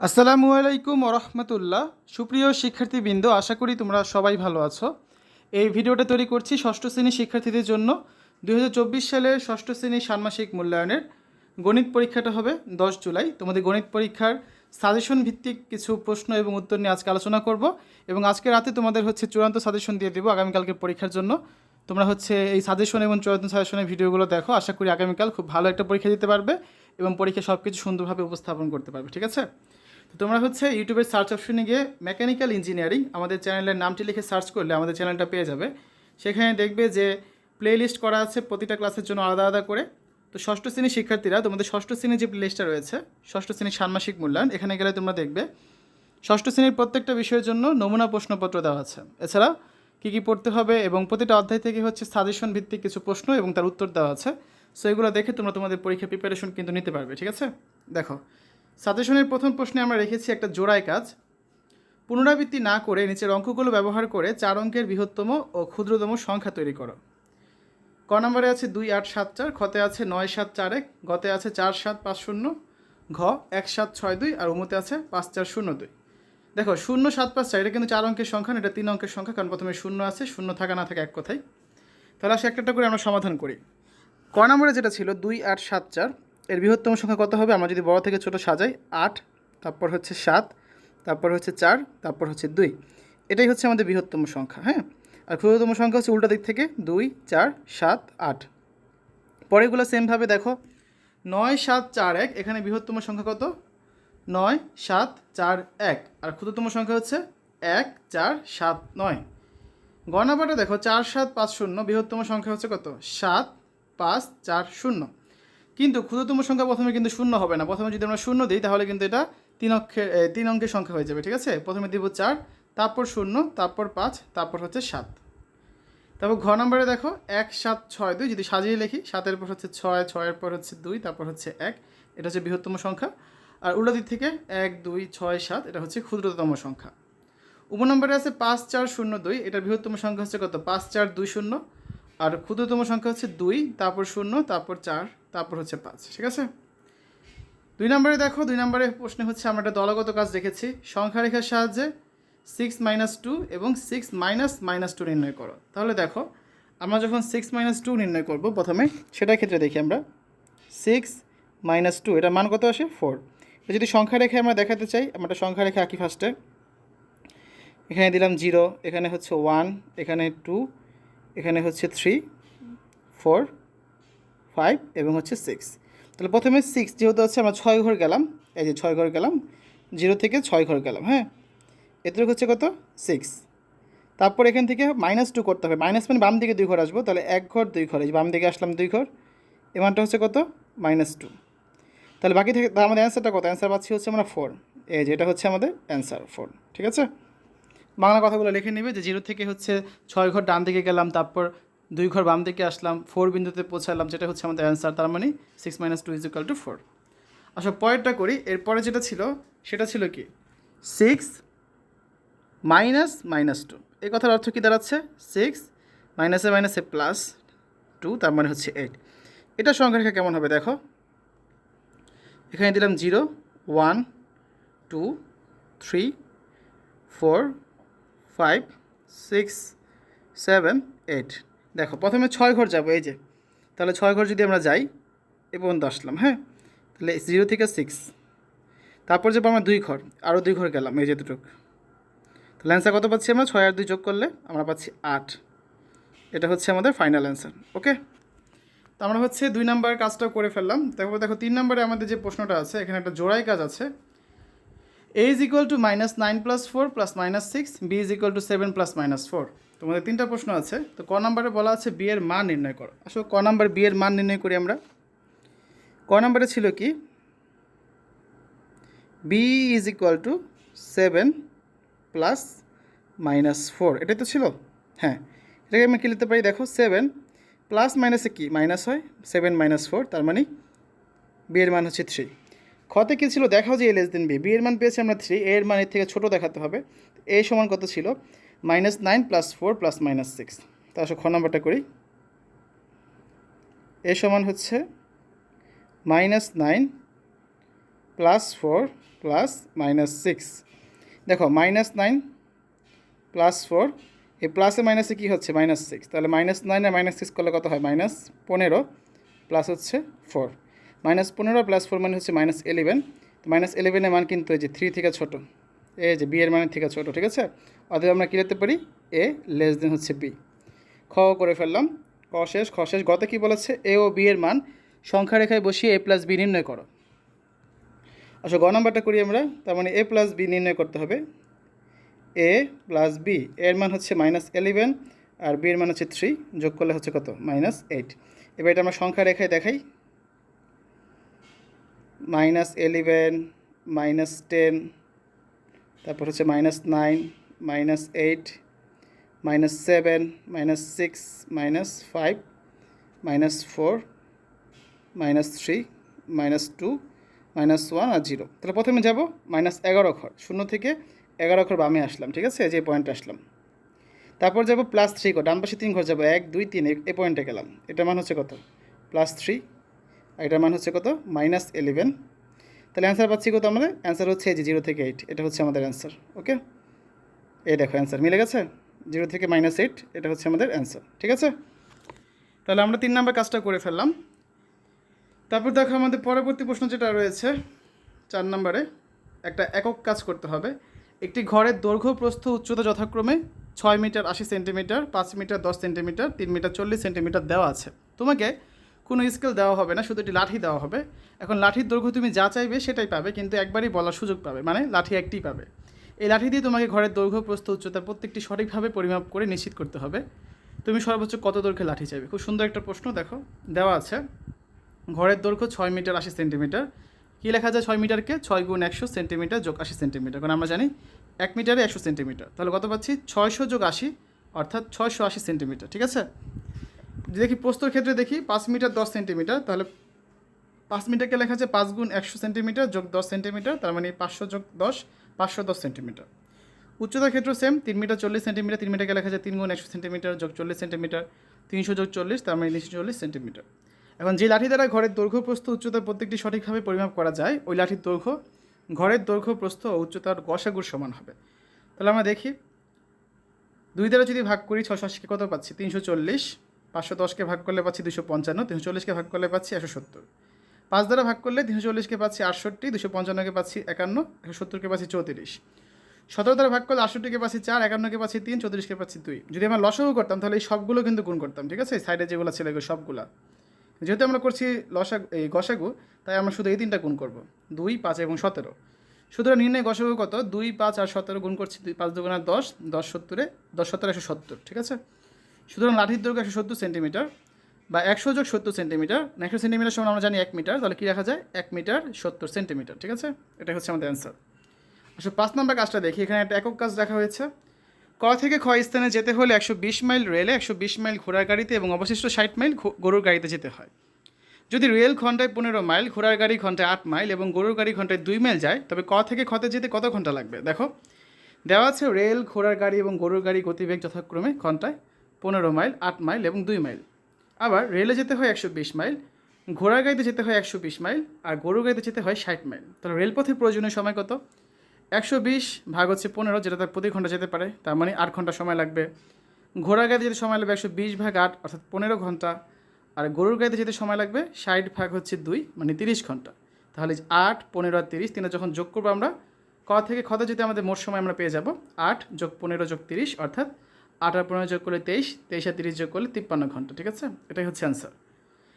আসসালামু আলাইকুম রহমতুল্লাহ সুপ্রিয় শিক্ষার্থীবৃন্দ, আশা করি তোমরা সবাই ভালো আছো। এই ভিডিওটা তৈরি করছি ষষ্ঠ শ্রেণির শিক্ষার্থীদের জন্য। দু হাজার চব্বিশ সালের ষষ্ঠ শ্রেণির ষান্মাসিক মূল্যায়নের। গণিত পরীক্ষাটা হবে দশ জুলাই। তোমাদের গণিত পরীক্ষার সাজেশন ভিত্তিক কিছু প্রশ্ন এবং উত্তর নিয়ে আজকে আলোচনা করব। এবং আজকে রাতে তোমাদের হচ্ছে চূড়ান্ত সাজেশন দিয়ে দেবো আগামীকালকে পরীক্ষার জন্য। তোমরা হচ্ছে এই সাজেশন এবং চূড়ান্ত সাজেশনের ভিডিওগুলো দেখো। আশা করি আগামীকাল খুব ভালো একটা পরীক্ষা দিতে পারবে এবং পরীক্ষা সব কিছু সুন্দরভাবে উপস্থাপন করতে পারবে। ঠিক আছে? তোমরা হচ্ছে ইউটিউবের সার্চ অপশনে গিয়ে মেকানিক্যাল ইঞ্জিনিয়ারিং আমাদের চ্যানেলের নামটি লিখে সার্চ করলে আমাদের চ্যানেলটা পেয়ে যাবে। সেখানে দেখবে যে প্লে লিস্ট করা আছে প্রতিটা ক্লাসের জন্য আলাদা আলাদা করে। তো ষষ্ঠ শ্রেণির শিক্ষার্থীরা, তোমাদের ষষ্ঠ শ্রেণির যে লিস্টটা রয়েছে, ষষ্ঠ শ্রেণির ষান্মাসিক মূল্যায়ন, এখানে গেলে তোমরা দেখবে ষষ্ঠ শ্রেণির প্রত্যেকটা বিষয়ের জন্য নমুনা প্রশ্নপত্র দেওয়া আছে। এছাড়া কী কী পড়তে হবে এবং প্রতিটা অধ্যায় থেকে হচ্ছে সাজেশন ভিত্তিক কিছু প্রশ্ন এবং তার উত্তর দেওয়া আছে। সো এগুলো দেখে তোমরা তোমাদের পরীক্ষা প্রিপারেশন কিন্তু নিতে পারবে, ঠিক আছে? দেখো সাজেশনের প্রথম প্রশ্নে আমরা রেখেছি একটা জোড়ায় কাজ। পুনরাবৃত্তি না করে নিচের অঙ্কগুলো ব্যবহার করে চার অঙ্কের বৃহত্তম ও ক্ষুদ্রতম সংখ্যা তৈরি করো। ক নম্বরে আছে দুই আট সাত চার, খতে আছে নয় সাত চার এক, গতে আছে চার সাত পাঁচ শূন্য, ঘ এক সাত ছয় দুই আর উমতে আছে পাঁচ চার শূন্য দুই। দেখো, শূন্য, সাত, পাঁচ, চার, এটা কিন্তু চার অঙ্কের সংখ্যা এটা তিন অঙ্কের সংখ্যা, কারণ প্রথমে শূন্য আছে, শূন্য থাকা না থাকে এক কথাই। তাহলে আসে একটা করে আমরা সমাধান করি। ক নম্বরে যেটা ছিল দুই আট সাত চার এর বৃহত্তম সংখ্যা কত হবে? আমরা যদি বড় থেকে ছোট সাজাই, আট, তারপর হচ্ছে সাত, তারপর হচ্ছে চার, তারপর হচ্ছে দুই। এটাই হচ্ছে আমাদের বৃহত্তম সংখ্যা হ্যাঁ? আর ক্ষুদ্রতম সংখ্যা হচ্ছে উল্টা দিক থেকে, দুই, চার, সাত, আট। পরেরগুলো সেমভাবে দেখো। নয়, সাত, চার, এক, এখানে বৃহত্তম সংখ্যা কত? নয়, সাত, চার, এক। আর ক্ষুদ্রতম সংখ্যা হচ্ছে এক, চার, সাত, নয়। গণনাপাটা দেখো, চার, সাত, পাঁচ, শূন্য, বৃহত্তম সংখ্যা হচ্ছে কত? সাত, পাঁচ, চার, শূন্য। কিন্তু ক্ষুদ্রতম সংখ্যা প্রথমে কিন্তু শূন্য হবে না। প্রথমে যদি আমরা শূন্য দিই, তাহলে কিন্তু এটা তিন অক্ষের তিন অঙ্কের সংখ্যা হয়ে যাবে, ঠিক আছে? প্রথমে দিব চার, তারপর শূন্য, তারপর পাঁচ, তারপর হচ্ছে সাত। তারপর ঘ নম্বরে দেখো, এক, সাত, ছয়, দুই, যদি সাজিয়ে লিখি, সাতের পর হচ্ছে ছয়, ছয়ের পর হচ্ছে দুই, তারপর হচ্ছে এক, এটা হচ্ছে বৃহত্তম সংখ্যা। আর উল্টো দিক থেকে এক, দুই, ছয়, সাত, এটা হচ্ছে ক্ষুদ্রতম সংখ্যা। উপ নম্বরে আছে পাঁচ, চার, শূন্য, দুই, এটার বৃহত্তম সংখ্যা হচ্ছে কত? পাঁচ, চার, দুই, শূন্য। আর ক্ষুদ্রতম সংখ্যা হচ্ছে দুই, তারপর শূন্য, তারপর চার তারপর হচ্ছে পাঁচ, ঠিক আছে? দুই নম্বরে দেখো, দুই নম্বরে প্রশ্নে হচ্ছে আমরা একটা দলগত কাজ দেখেছি। সংখ্যা রেখার সাহায্যে সিক্স মাইনাস টু এবং সিক্স মাইনাস মাইনাস টু নির্ণয় করো। তাহলে দেখো, আমরা যখন সিক্স মাইনাস টু নির্ণয় করব প্রথমে, সেটার ক্ষেত্রে দেখি আমরা। সিক্স মাইনাস টু এটা মান কত আসে? ফোর যদি সংখ্যা রেখে আমরা দেখাতে চাই, আমরা একটা সংখ্যা রেখে আঁকি ফার্স্টে এখানে দিলাম জিরো এখানে হচ্ছে ওয়ান এখানে টু এখানে হচ্ছে থ্রি ফোর ফাইভ এবং হচ্ছে সিক্স। তাহলে প্রথমে সিক্স যেহেতু হচ্ছে আমরা ছয় ঘর গেলাম। এই যে ছয় ঘর গেলাম, জিরো থেকে ছয় ঘর গেলাম হ্যাঁ? এতে হচ্ছে কত? সিক্স। তারপর এখান থেকে মাইনাস টু করতে হবে। মাইনাস মানে বাম দিকে দুই ঘর আসব, তাহলে এক ঘর, দুই ঘর। এই বাম দিকে আসলাম দুই ঘর, এ মানটা হচ্ছে কত? মাইনাস টু তাহলে বাকি থেকে আমাদের অ্যান্সারটা কত? অ্যান্সার পাচ্ছি হচ্ছে আমরা ফোর এই যে এটা হচ্ছে আমাদের অ্যান্সার ফোর ঠিক আছে? বাংলা কথাগুলো লিখে নেবে যে জিরো থেকে হচ্ছে ছয় ঘর ডান দিকে গেলাম, তারপর দুই ঘর বাম দিকে আসলাম ফোর বিন্দুতে পৌঁছালাম, যেটা হচ্ছে আমাদের অ্যান্সার তার মানে six minus two is equal to four আচ্ছা পরেরটা করি, এরপরে যেটা ছিল, সেটা ছিল কি? সিক্স মাইনাস মাইনাস টু এই কথার অর্থ কী দাঁড়াচ্ছে? সিক্স মাইনাসে মাইনাসে প্লাস টু তার মানে হচ্ছে এইট এটা সংখ্যা রেখা কেমন হবে দেখো? এখানে দিলাম zero one two three four five six seven eight দেখো, প্রথমে ছয় ঘর যাব, এই যে। তাহলে ছয় ঘর যদি আমরা যাই, এ পর্যন্ত আসলাম হ্যাঁ? তাহলে জিরো থেকে সিক্স তারপর যাব আমরা দুই ঘর আরও দুই ঘর গেলাম, এই যে দুটুক। তাহলে অ্যান্সার কত পাচ্ছি আমরা? ছয় আর দুই যোগ করলে আমরা পাচ্ছি আট। এটা হচ্ছে আমাদের ফাইনাল অ্যান্সার ওকে তো আমরা হচ্ছে দুই নাম্বার কাজটাও করে ফেললাম। তারপর দেখো, তিন নম্বরে আমাদের যে প্রশ্নটা আছে, এখানে একটা জোড়াই কাজ আছে। A is equal to minus nine plus four plus minus six B is equal to seven plus minus four তোমাদের তিনটা প্রশ্ন আছে। তো ক নাম্বারে বলা আছে বিয়ের মান নির্ণয় করো। আসলে ক নাম্বার বিয়ের মান নির্ণয় করি আমরা। ক নাম্বারে ছিল কি? B is equal to seven plus minus four এটাই তো ছিল? হ্যাঁ। এটাকে আমি কী লিখতে পারি? দেখো সেভেন প্লাস মাইনাসে কি? মাইনাস হয় সেভেন মাইনাস ফোর তার মানে বিয়ের মান হচ্ছে থ্রি খতে কী ছিল? দেখাও যে এ লেস দেন বি বিয়ের মান পেয়েছি আমরা থ্রি এর মান এর থেকে ছোটো দেখাতে হবে। এ সমান কত ছিল? Minus nine plus four plus minus six তা আসলে খ নাম্বারটা করি। এ সমান হচ্ছে minus nine plus four plus minus six দেখো মাইনাস নাইন প্লাস ফোর এই প্লাসে মাইনাসে কী হচ্ছে? মাইনাস সিক্স তাহলে মাইনাস নাইন আর মাইনাস সিক্স করলে কত হয়? মাইনাস পনেরো প্লাস হচ্ছে ফোর মাইনাস পনেরো প্লাস ফোর মানে হচ্ছে মাইনাস এলেভেন মাইনাস এলেভেনের মান কিন্তু এই যে থ্রি থেকে ছোটো। এই যে বি এর থেকে ছোটো, ঠিক আছে? অতএব আমরা কী লিখতে পারি? এ লেস দেন হচ্ছে বি খ করে ফেললাম। ক শেষ, খ শেষ। গত কী বলেছে? এ ও বি এর মান সংখ্যা রেখায় বসিয়ে এ প্লাস বি নির্ণয় করো। আচ্ছা গ নাম্বারটা করি আমরা। তার মানে এ প্লাস বি নির্ণয় করতে হবে। এ প্লাস বি এর মান হচ্ছে মাইনাস এলেভেন আর বি এর মান হচ্ছে থ্রি যোগ করলে হচ্ছে কত? মাইনাস এইট এবার এটা আমরা সংখ্যা রেখায় দেখাই। মাইনাস এলেভেন মাইনাস টেন তারপর হচ্ছে minus nine minus eight minus seven minus six minus five minus four minus three minus two minus one আর জিরো তাহলে প্রথমে যাব মাইনাস এগারো ঘর। শূন্য থেকে এগারো ঘর বামে আসলাম, ঠিক আছে? যে পয়েন্টে আসলাম। তারপর যাব প্লাস থ্রি ঘর। ডান পাশে তিন ঘর যাব। এক, দুই, তিন এ পয়েন্টে গেলাম। এটার মান হচ্ছে কত? প্লাস থ্রি আর এটার মান হচ্ছে কত? মাইনাস এলেভেন তাহলে অ্যান্সার পাচ্ছি কত আমাদের? অ্যান্সার হচ্ছে এই যে জিরো থেকে এইট এটা হচ্ছে আমাদের অ্যান্সার ওকে এই দেখো অ্যান্সার মিলে গেছে? জিরো থেকে মাইনাস এইট এটা হচ্ছে আমাদের অ্যান্সার ঠিক আছে? তাহলে আমরা তিন নাম্বার কাজটা করে ফেললাম। তারপর দেখো আমাদের পরবর্তী প্রশ্ন যেটা রয়েছে, চার নম্বরে একটা একক কাজ করতে হবে। একটি ঘরের দৈর্ঘ্য, প্রস্থ, উচ্চতা যথাক্রমে ছয় মিটার আশি সেন্টিমিটার পাঁচ মিটার দশ সেন্টিমিটার তিন মিটার চল্লিশ সেন্টিমিটার দেওয়া আছে। তোমাকে কোনো স্কেল দেওয়া হবে না, শুধু একটি লাঠি দেওয়া হবে। এখন লাঠির দৈর্ঘ্য তুমি যা চাইবে সেটাই পাবে, কিন্তু একবারই বলার সুযোগ পাবে মানে লাঠি একটি পাবে। এই লাঠি দিয়ে তোমাকে ঘরের দৈর্ঘ্য, প্রস্থ, উচ্চতা প্রত্যেকটি সঠিকভাবে পরিমাপ করে নিশ্চিত করতে হবে। তুমি সর্বোচ্চ কত দৈর্ঘ্যে লাঠি চাইবে? খুব সুন্দর একটা প্রশ্ন, দেখো। দেওয়া আছে, ঘরের দৈর্ঘ্য ছয় মিটার আশি সেন্টিমিটার। কী লেখা যায় ছয় মিটারকে? ছয় গুণ একশো সেন্টিমিটার যোগ আশি সেন্টিমিটার। কারণ আমরা জানি এক মিটারে একশো সেন্টিমিটার। তাহলে কত পাচ্ছি? ছয়শো যোগ আশি, অর্থাৎ ছয়শো আশি সেন্টিমিটার। ঠিক আছে? দেখি প্রস্তর ক্ষেত্রে দেখি, পাঁচ মিটার দশ সেন্টিমিটার, তাহলে পাঁচ মিটারকে লেখা আছে পাঁচ গুণ একশো সেন্টিমিটার যোগ দশ সেন্টিমিটার, তার মানে পাঁচশো যোগ দশ পাঁচশো দশ সেন্টিমিটার। উচ্চতার ক্ষেত্র সেম তিন মিটার চল্লিশ সেন্টিমিটার, তিন মিটারকে লেখা যায় তিন গুণ একশো সেন্টিমিটার যোগ চল্লিশ সেন্টিমিটার, তিনশো যোগ চল্লিশ, তার মানে তিনশো চল্লিশ সেন্টিমিটার। এখন যে লাঠি দ্বারা ঘরের দৈর্ঘ্য, প্রস্থ উচ্চতা প্রত্যেকটি সঠিকভাবে পরিমাপ করা যায়, ওই লাঠির দৈর্ঘ্য, ঘরের দৈর্ঘ্য, প্রস্থ ও উচ্চতার গসাগুর সমান হবে। তাহলে আমরা দেখি, দুই দ্বারা যদি ভাগ করি ছশো আশিকে কত পাচ্ছি? তিনশো চল্লিশ, পাঁচশো দশকে ভাগ করলে পাচ্ছি দুশো পঞ্চান্ন, তিনশো চল্লিশকে ভাগ করলে পাচ্ছি একশো সত্তর। পাঁচ দ্বারা ভাগ করলে তিনশো চল্লিশকে পাচ্ছি আটষট্টি, দুশো পঞ্চান্নকে পাচ্ছি একান্ন, একশো সত্তরকে পাচ্ছি চৌত্রিশ। সতেরো দ্বারা ভাগ করলে আটষট্টিকে পাচ্ছি চার, একান্নকে পাচ্ছি তিন, চৌত্রিশকে পাচ্ছি দুই। যদি আমরা লসও করতাম, তাহলে এই সবগুলো কিন্তু গুণ করতাম, ঠিক আছে? সাইডে যেগুলো ছিল এগুলো সবগুলা। যেহেতু আমরা করছি লসা এই গসাগু, তাই আমরা শুধু এই তিনটা গুণ করব, দুই, পাঁচ এবং সতেরো। সুতরাং নির্ণয় গসাগু কত? দুই, পাঁচ আর সতেরো গুণ করছি দুই, পাঁচ দুগুণা দশ দশ সত্তরে, দশ সত্তর একশো সত্তর, ঠিক আছে? সুতরাং লাঠির দৈর্ঘ্য একশো সত্তর সেন্টিমিটার বা একশো যোগ সত্তর সেন্টিমিটার একশো সেন্টিমিটার সমান আমরা জানি এক মিটার, তাহলে কী রাখা যায়? এক মিটার সত্তর সেন্টিমিটার, ঠিক আছে? এটা হচ্ছে আমাদের অ্যান্সার আসলে পাঁচ নম্বর কাজটা দেখি, এখানে একটা একক কাজ দেখা হয়েছে। ক থেকে খ স্থানে যেতে হলে একশো বিশ মাইল রেলে, একশো বিশ মাইল ঘোড়ার গাড়িতে এবং অবশিষ্ট ষাট মাইল গরুর গাড়িতে যেতে হয়। যদি রেল ঘন্টায় পনেরো মাইল, ঘোড়ার গাড়ি ঘন্টায় আট মাইল এবং গরুর গাড়ি ঘন্টায় দুই মাইল যায়, তবে ক থেকে খতে যেতে কত ঘণ্টা লাগবে? দেখো, দেওয়া আছে রেল, ঘোড়ার গাড়ি এবং গরুর গাড়ি গতিবেগ যথাক্রমে ঘন্টায় পনেরো মাইল, আট মাইল এবং দুই মাইল। আবার রেলে যেতে হয় একশো বিশ মাইল, ঘোড়ার গাড়িতে যেতে হয় একশো বিশ মাইল, আর গরুর গাড়িতে যেতে হয় ষাট মাইল। তাহলে রেলপথের প্রয়োজনীয় সময় কত? একশো বিশ ভাগ হচ্ছে পনেরো, যেটা তার প্রতি ঘণ্টা যেতে পারে, তার মানে আট ঘণ্টা সময় লাগবে। ঘোড়ার গাড়িতে যেতে সময় লাগবে একশো বিশ ভাগ আট, অর্থাৎ পনেরো ঘণ্টা, আর গরুর গাড়িতে যেতে সময় লাগবে ষাট ভাগ হচ্ছে দুই মানে তিরিশ ঘণ্টা। তাহলে আট, পনেরো আর তিরিশ তিনটা যখন যোগ করব আমরা, ক থেকে খতে যেতে আমাদের মোট সময় আমরা পেয়ে যাব, আট যোগ পনেরো যোগ তিরিশ, অর্থাৎ আট আর পনেরো যোগ করলে তেইশ তেইশ আর তিরিশ যোগ করলে তিপ্পান্ন ঘণ্টা, ঠিক আছে? এটাই হচ্ছে অ্যান্সার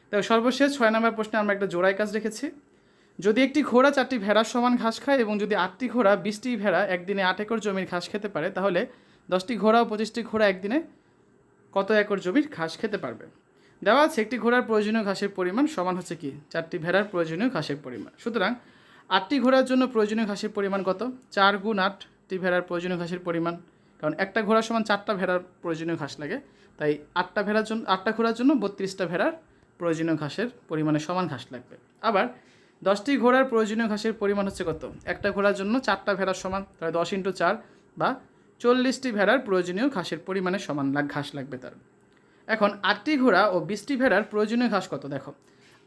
দেখো, সর্বশেষ ছয় নম্বর প্রশ্নে আমরা একটা জোড়াই কাজ রেখেছি। যদি একটি ঘোড়া চারটি ভেড়ার সমান ঘাস খায় এবং যদি আটটি ঘোড়া বিশটি ভেড়া একদিনে আট একর জমির ঘাস খেতে পারে, তাহলে দশটি ঘোড়া ও পঁচিশটি ঘোড়া একদিনে কত একর জমির ঘাস খেতে পারবে? দেওয়া আছে, একটি ঘোড়ার প্রয়োজনীয় ঘাসের পরিমাণ সমান হচ্ছে কি? চারটি ভেড়ার প্রয়োজনীয় ঘাসের পরিমাণ। সুতরাং আটটি ঘোড়ার জন্য প্রয়োজনীয় ঘাসের পরিমাণ কত? চার গুণ আটটি ভেড়ার প্রয়োজনীয় ঘাসের পরিমাণ। কারণ একটা ঘোড়ার সমান চারটা ভেড়ার প্রয়োজনীয় ঘাস লাগে। তাই আটটা ভেড়ার জন্য আটটা ঘোড়ার জন্য বত্রিশটা ভেড়ার প্রয়োজনীয় ঘাসের পরিমাণে সমান ঘাস লাগবে। আবার দশটি ঘোড়ার প্রয়োজনীয় ঘাসের পরিমাণ হচ্ছে কত? একটা ঘোড়ার জন্য চারটা ভেড়ার সমান, তাহলে দশ ইন্টু চার বা চল্লিশটি ভেড়ার প্রয়োজনীয় ঘাসের পরিমাণে সমান লাগ, ঘাস লাগবে তার। এখন আটটি ঘোড়া ও বিশটি ভেড়ার প্রয়োজনীয় ঘাস কত? দেখো,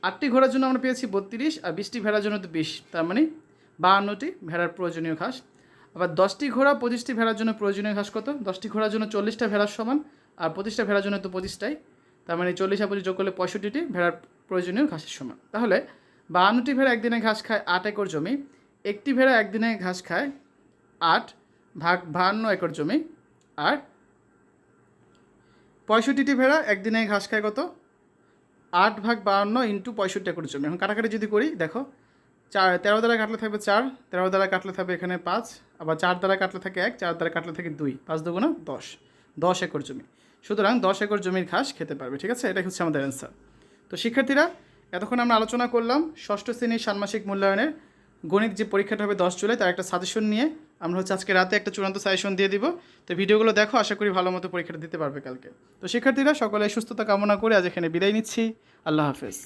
আটটি ঘোড়ার জন্য আমরা পেয়েছি বত্রিশ আর বিশটি ভেড়ার জন্য তো বিশ, তার মানে বাহান্নটি ভেড়ার প্রয়োজনীয় ঘাস। আবার দশটি ঘোড়া পঁচিশটি ভেড়ার জন্য প্রয়োজনীয় ঘাস কত? দশটি ঘোড়ার জন্য চল্লিশটা ভেড়ার সমান, আর পঁচিশটা ভেড়ার জন্য তো পঁচিশটাই। তার মানে চল্লিশ আর পঁচিশ যোগ করলে পঁয়ষট্টিটি ভেড়ার প্রয়োজনীয় ঘাসের সমান। তাহলে বাহান্নটি ভেড়া একদিনে ঘাস খায় আট একর জমি, একটি ভেড়া একদিনে ঘাস খায় আট ভাগ বাহান্ন একর জমি, আর পঁয়ষট্টিটি ভেড়া একদিনে ঘাস খায় কত? আট ভাগ বাহান্ন ইন্টু পঁয়ষট্টি একর জমি। এখন কাটাকাটি যদি করি, দেখো চার, তেরো দ্বারা কাটলে থাকবে চার, তেরো দ্বারা কাটলে থাকবে এখানে পাঁচ, আবার চার দ্বারা কাটলে থাকে এক, চার দ্বারা কাটলে থাকে দুই, পাঁচ দুগুণা দশ দশ একর জমি। সুতরাং দশ একর জমির ঘাস খেতে পারবে, ঠিক আছে? এটাই হচ্ছে আমাদের অ্যান্সার তো শিক্ষার্থীরা, এতক্ষণ আমরা আলোচনা করলাম ষষ্ঠ শ্রেণির ষান্মাসিক মূল্যায়নের। গণিত যে পরীক্ষাটা হবে দশ জুলাই, তার একটা সাজেশন নিয়ে আমরা হচ্ছে আজকে রাতে একটা চূড়ান্ত সাজেশন দিয়ে দিব। তো ভিডিওগুলো দেখো, আশা করি ভালো মতো পরীক্ষাটা দিতে পারবে কালকে। তো শিক্ষার্থীরা, সকলে সুস্থতা কামনা করে আজ এখানে বিদায় নিচ্ছি। আল্লাহ হাফেজ।